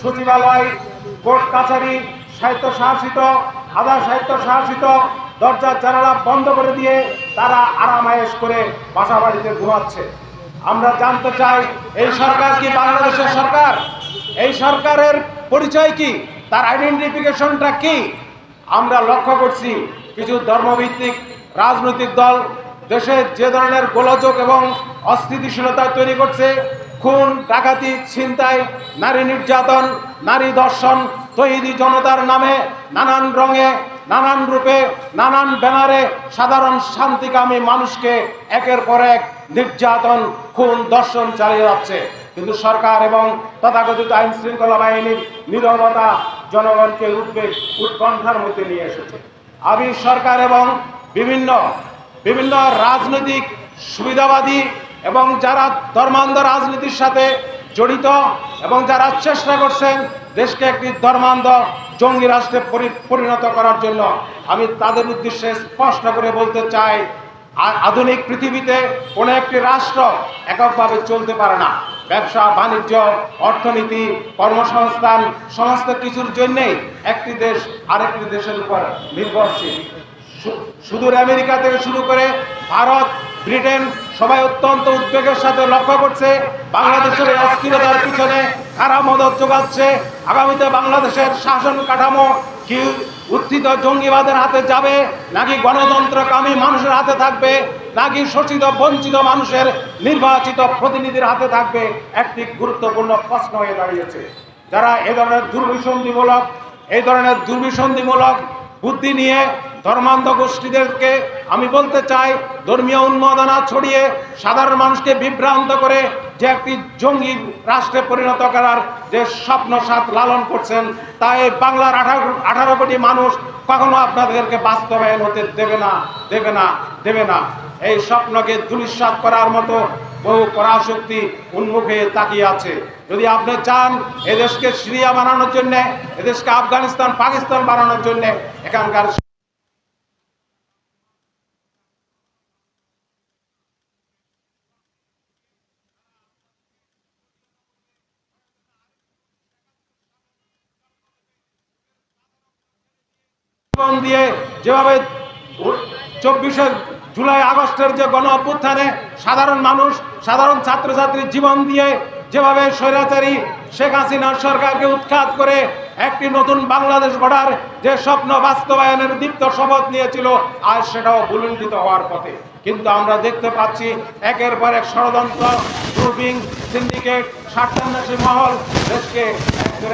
সচিবালয়, কোর্ট কাছারি সাহিত্য শাসিত আধা সাহিত্য শাসিত দরজা জানালা বন্ধ করে দিয়ে তারা আরামায়েশ করে বাসা বাড়িতে ঘুমাচ্ছে। আমরা জানতে চাই, এই সরকার কি বাংলাদেশের সরকার? এই সরকারের পরিচয় কি? তার আইডেন্টিফিকেশনটা কি? আমরা লক্ষ্য করছি কিছু ধর্মভিত্তিক রাজনৈতিক দল দেশে যে ধরনের গোলযোগ এবং অস্থিতিশীলতা তৈরি করছে খুন, ডাকাতি, ছিনতাই, নারী নির্যাতন, নারী দর্শন তৈরি জনতার নামে নানান রঙে, নানান রূপে, নানান ব্যানারে সাধারণ শান্তিকামী মানুষকে একের পর এক নির্যাতন, খুন দর্শন চালিয়ে যাচ্ছে। কিন্তু সরকার এবং তথাকথিত আইন শৃঙ্খলা বাহিনীর নিরবতা জনগণকে উদ্বেগ, উৎকণ্ঠার মধ্যে নিয়ে এসেছে। আমি সরকার এবং বিভিন্ন বিভিন্ন রাজনৈতিক সুবিধাবাদী এবং যারা ধর্মান্ধ রাজনীতির সাথে জড়িত এবং যারা চেষ্টা করছেন দেশকে একটি ধর্মান্ধ জঙ্গি রাষ্ট্রে পরি- পরিণত করার জন্য, আমি তাদের উদ্দেশ্যে স্পষ্ট করে বলতে চাই আধুনিক পৃথিবীতে কোনো একটি রাষ্ট্র এককভাবে চলতে পারে না। ব্যবসা, বাণিজ্য, অর্থনীতি, কর্মসংস্থান, সমস্ত কিছুর জন্যেই একটি দেশ আরেকটি দেশের উপর নির্ভরশীল। সুদূর আমেরিকা থেকে শুরু করে ভারত ব্রিটেন সবাই অত্যন্ত উদ্বেগের সাথে লক্ষ্য করছে, বাংলাদেশের অস্থিরতার পিছনে কারা মদত যোগাচ্ছে। আগামীতে বাংলাদেশের শাসন কাঠামো কি উত্থিত জঙ্গিবাদের হাতে যাবে, নাকি গণতন্ত্রকামী মানুষের হাতে থাকবে, নাকি শোষিত, বঞ্চিত মানুষের নির্বাচিত প্রতিনিধির হাতে থাকবে? একটি গুরুত্বপূর্ণ প্রশ্ন হয়ে দাঁড়িয়েছে। যারা এ ধরনের দুর্বিসন্ধিমূলক এই ধরনের দুর্বিসন্ধিমূলক বুদ্ধি নিয়ে ধর্মান্ধ গোষ্ঠীদেরকে আমি বলতে চাই, ধর্মীয় উন্মাদনা ছড়িয়ে সাধারণ মানুষকে বিভ্রান্ত করে যে একটি জঙ্গি রাষ্ট্রে পরিণত করার যে স্বপ্ন সাত লালন করছেন তাই বাংলার আঠারো আঠারো কোটি মানুষ কখনো আপনাদেরকে বাস্তবায়ন হতে দেবে না দেবে না দেবে না। এই স্বপ্নকে দুলিশ্বাস করার মতো বহু পরাশক্তি উন্মুখে তাকিয়ে আছে। যদি আপনি চান এদেশকে সিরিয়া বানানোর জন্য, এদেশকে আফগানিস্তান, পাকিস্তান বানানোর জন্য, এখানকার জীবন দিয়ে যেভাবে চব্বিশে জুলাই, আগস্টের যে গণ অভ্যুত্থানে সাধারণ মানুষ, সাধারণ ছাত্রছাত্রীর জীবন দিয়ে যেভাবে স্বৈরাচারী শেখ হাসিনার সরকারকে উৎখাত করে একটি নতুন বাংলাদেশ গড়ার যে স্বপ্ন বাস্তবায়নের দীপ্ত শপথ নিয়েছিল, আজ সেটাও ভুলুণ্ঠিত হওয়ার পথে। কিন্তু আমরা দেখতে পাচ্ছি একের পর এক ষড়যন্ত্র গ্রুপিং সিন্ডিকেট, স্বার্থান্বেষী মহল দেশকে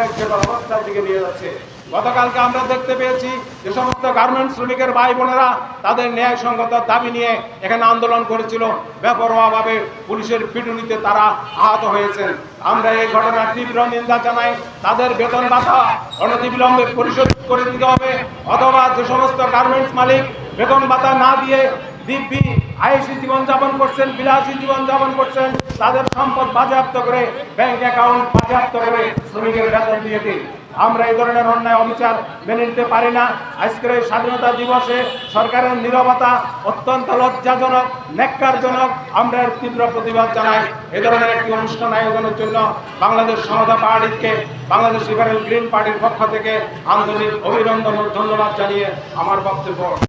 এক অবস্থার দিকে নিয়ে যাচ্ছে। গতকালকে আমরা দেখতে পেয়েছি যে সমস্ত গার্মেন্টস শ্রমিকের ভাই বোনেরা তাদের ন্যায় ন্যায়সঙ্গত দাবি নিয়ে এখানে আন্দোলন করেছিল। বেপরোয়াভাবে পুলিশের পিটুনিতে তারা আহত হয়েছেন। আমরা এই ঘটনার তীব্র নিন্দা জানাই। তাদের বেতন ভাতা অনতিবিলম্বে পরিশোধ করে দিতে হবে। অথবা যে সমস্ত গার্মেন্টস মালিক বেতন ভাতা না দিয়ে দিব্যি আয়ুষী জীবনযাপন করছেন, বিলাসী জীবনযাপন করছেন, তাদের সম্পদ বাজেয়াপ্ত করে ব্যাংক অ্যাকাউন্ট বাজেয়াপ্ত করে শ্রমিকের বেতন দিয়ে দিন। আমরা এই ধরনের অন্যায় অবিচার মেনে নিতে পারি না। আজকের এই স্বাধীনতা দিবসে সরকারের নিরবতা অত্যন্ত লজ্জাজনক নেককারজনক আমরা এর তীব্র প্রতিবাদ জানাই। এ ধরনের একটি অনুষ্ঠান আয়োজনের জন্য বাংলাদেশ সমতা পার্টিকে, বাংলাদেশ লিবারেল গ্রিন পার্টির পক্ষ থেকে আন্তরিক অভিনন্দন ও ধন্যবাদ জানিয়ে আমার বক্তব্য